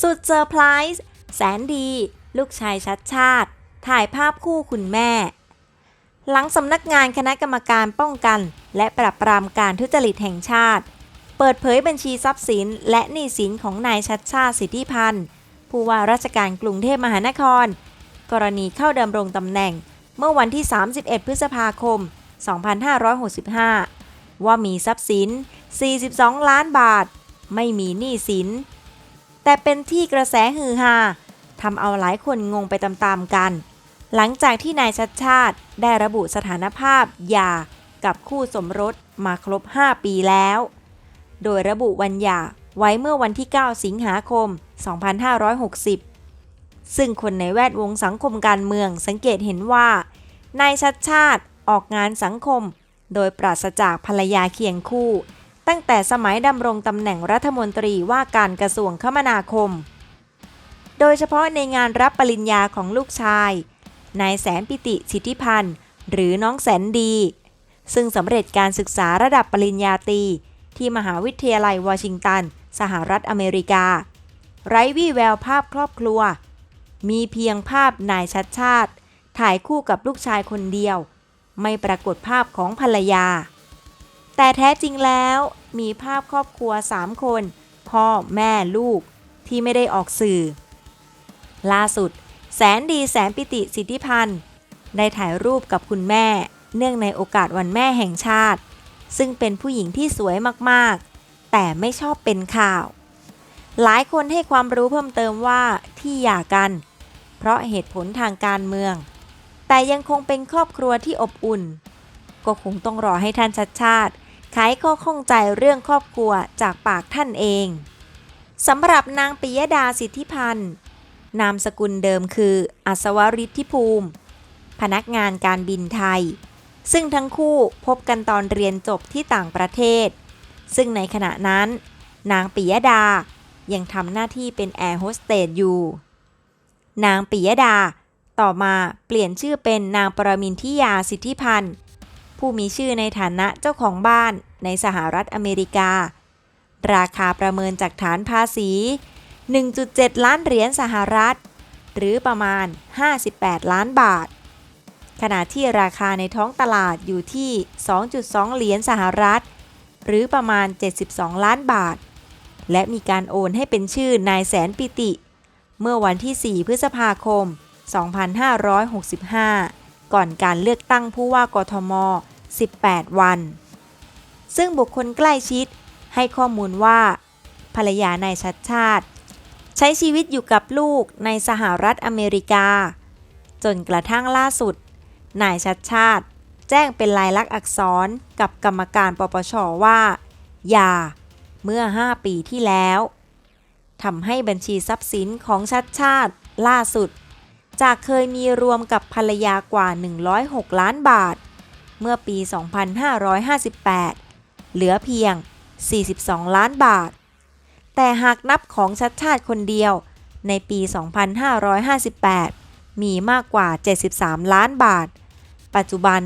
สุดเซอร์ไพรส์แสนดี ลูกชายชัดชาติ ถ่ายภาพคู่คุณแม่ หลังสำนักงานคณะกรรมการป้องกัน และปราบปรามการทุจริตแห่งชาติ เปิดเผยบัญชีทรัพย์สิน และหนี้สินของนายชัดชาติสิทธิพันธ์ผู้ว่าราชการกรุงเทพมหานคร กรณีเข้าดำรงตำแหน่ง เมื่อวันที่ 31 พฤษภาคม 2565 ว่ามีทรัพย์สิน 42 ล้านบาท ไม่มีหนี้สิน แต่เป็นที่กระแสฮือฮาทำเอาหลายคนงงไปตามๆกัน หลังจากที่นายชัดชาติได้ระบุสถานภาพหย่ากับคู่สมรสมาครบ 5 ปีแล้ว โดยระบุวันหย่าไว้เมื่อวันที่ 9 สิงหาคม 2560 ซึ่งคนในแวดวงสังคมการเมืองสังเกตเห็นว่านายชัดชาติออกงานสังคม โดยปราศจากภรรยาเคียงคู่ ตั้งแต่สมัยดำรงตำแหน่งรัฐมนตรีว่าการกระทรวงคมนาคม โดยเฉพาะในงานรับปริญญาของลูกชาย นายแสนปิติสิทธิพันธ์ หรือน้องแสนดี ซึ่งสำเร็จการศึกษาระดับปริญญาตรีที่มหาวิทยาลัยวอชิงตัน สหรัฐอเมริกา ไร้วี่แววภาพครอบครัว มีเพียงภาพนายชัดชาติ ถ่ายคู่กับลูกชายคนเดียว ไม่ปรากฏภาพของภรรยา แต่แท้จริงแล้วมีภาพครอบครัว 3 คน พ่อแม่ลูกที่ไม่ได้ออกสื่อ ล่าสุด แสนดีแสนปิติสิทธิพันธ์ ได้ถ่ายรูปกับคุณแม่ เนื่องในโอกาสวันแม่แห่งชาติ ซึ่งเป็นผู้หญิงที่สวยมากๆ แต่ไม่ชอบเป็นข่าว หลายคนให้ความรู้เพิ่มเติมว่าที่หย่ากัน เพราะเหตุผลทางการเมือง แต่ยังคงเป็นครอบครัวที่อบอุ่น ก็คงต้องรอให้ท่านชัดชาติ ไขข้อข้องใจเรื่องครอบครัวจากปากท่านเองสำหรับนางปิยดาสิทธิพันธ์นามสกุลเดิมคืออัศวริทธิภูมิ พนักงานการบินไทย ซึ่งทั้งคู่พบกันตอนเรียนจบที่ต่างประเทศ ซึ่งในขณะนั้น นางปิยดายังทำหน้าที่เป็นแอร์โฮสเตสอยู่ นางปิยดาต่อมาเปลี่ยนชื่อเป็นนางปรมินทิยาสิทธิพันธ์ ผู้มีชื่อในฐานะเจ้าของบ้านในสหรัฐอเมริกา ราคาประเมินจากฐานภาษี 1.7 ล้านเหรียญสหรัฐ หรือประมาณ 58 ล้านบาท ขณะที่ราคาในท้องตลาดอยู่ที่ 2.2 เหรียญสหรัฐ หรือประมาณ 72 ล้านบาท และมีการโอนให้เป็นชื่อนายแสนปิติ เมื่อวันที่ 4 พฤษภาคม 2565 ก่อนการเลือกตั้งผู้ว่ากทม 18 วัน ซึ่งบุคคลใกล้ชิดให้ข้อมูลว่า ภรรยานายชัดชาติ ใช้ชีวิตอยู่กับลูกในสหรัฐอเมริกา จนกระทั่งล่าสุด นายชัดชาติ แจ้งเป็นลายลักษณ์อักษรกับกรรมการปปชว่าอย่าเมื่อ 5 ปีที่แล้วทำให้บัญชีทรัพย์สินของชัดชาติล่าสุด จากเคยมีรวมกับภรรยากว่า 106 ล้านบาท เมื่อปี 2558 เหลือเพียง 42 ล้านบาท แต่หากนับของชัดชาติคนเดียวในปี 2558 มีมากกว่า 73 ล้านบาท ปัจจุบัน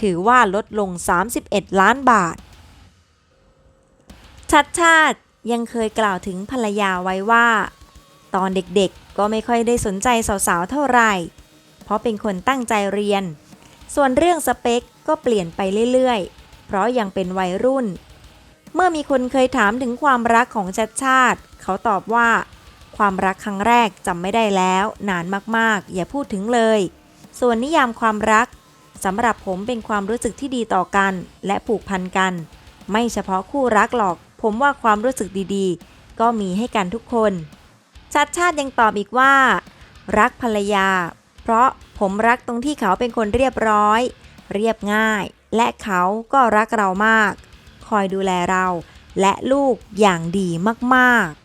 ถือว่าลดลง 31 ล้านบาท ชัดชาติยังเคยกล่าวถึงภรรยาไว้ว่า ตอนเด็กๆก็ไม่ค่อยได้สนใจสาวๆเท่าไหร่ เพราะเป็นคนตั้งใจเรียน ส่วนเรื่องสเปคก็เปลี่ยนไปเรื่อยๆ เพราะยังเป็นวัยรุ่น เมื่อมีคนเคยถามถึงความรักของชัดชาติ เขาตอบว่า ความรักครั้งแรกจำไม่ได้แล้ว นานมากๆ อย่าพูดถึงเลย ส่วนนิยามความรักสำหรับผมเป็นความรู้สึกที่ดีต่อกัน และผูกพันกัน ไม่เฉพาะคู่รักหรอก ผมว่าความรู้สึกดีๆ ก็มีให้กันทุกคน ชัดชาติยังตอบอีกว่า รักภรรยา เพราะผมรักตรงที่เขาเป็นคนเรียบร้อย เรียบง่าย และเขาก็รักเรามาก คอยดูแลเรา และลูกอย่างดีมากๆ